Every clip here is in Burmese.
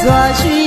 စွာရွှေ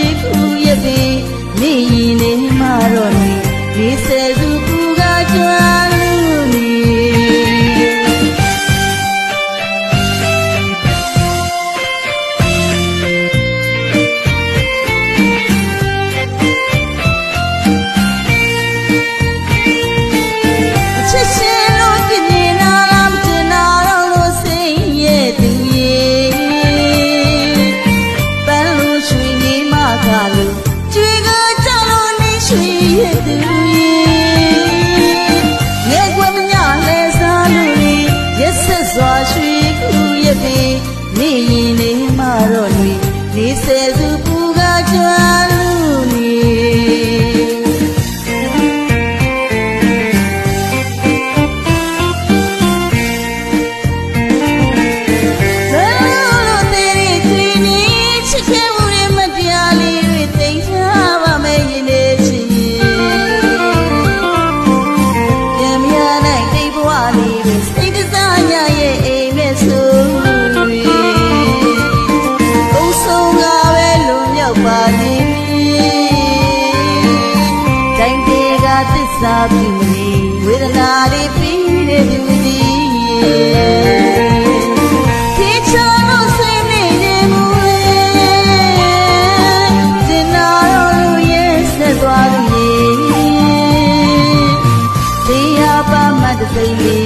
တိုင်းသေးကသစ္စာပြုမနေဝေဒနာတွေပြီးတဲ့မြူကြီးထေချောလို့စိတ်နေနေမူလေဒီနာရောရဲ့ဆက်သွားလို့ရေတရားပါမတ်သိ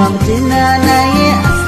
yang tinanay